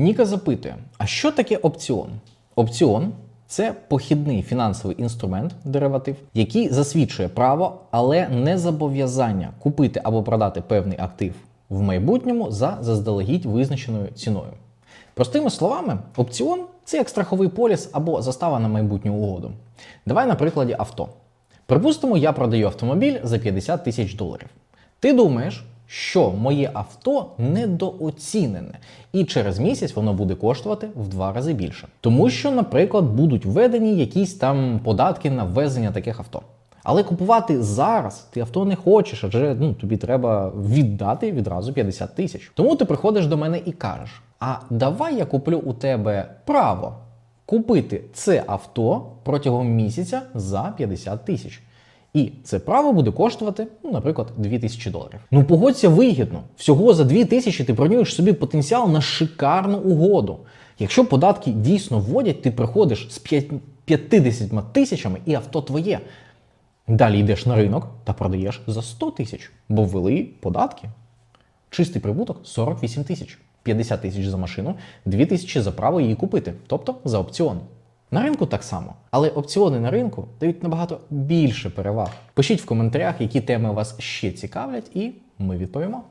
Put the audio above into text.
Ніка запитує: а що таке опціон? Опціон це похідний фінансовий інструмент, дериватив, який засвідчує право, але не зобов'язання купити або продати певний актив в майбутньому за заздалегідь визначеною ціною. Простими словами, опціон це як страховий поліс або застава на майбутню угоду. Давай на прикладі авто. Припустимо, я продаю автомобіль за 50 тисяч доларів. Ти думаєш, що моє авто недооцінене, і через місяць воно буде коштувати в два рази більше. Тому що, наприклад, будуть введені якісь там податки на ввезення таких авто. Але купувати зараз ти авто не хочеш, адже ну, тобі треба віддати відразу 50 тисяч. Тому ти приходиш до мене і кажеш: а давай я куплю у тебе право купити це авто протягом місяця за 50 тисяч. І це право буде коштувати, ну, наприклад, 2000 доларів. Ну погодься вигідно. Всього за 2000 ти бронюєш собі потенціал на шикарну угоду. Якщо податки дійсно вводять, ти приходиш з 50 тисячами і авто твоє. Далі йдеш на ринок та продаєш за 100 тисяч, бо ввели податки. Чистий прибуток 48 тисяч, 50 тисяч за машину, 2 тисячі за право її купити, тобто за опціон. На ринку так само, але опціони на ринку дають набагато більше переваг. Пишіть в коментарях, які теми вас ще цікавлять, і ми відповімо.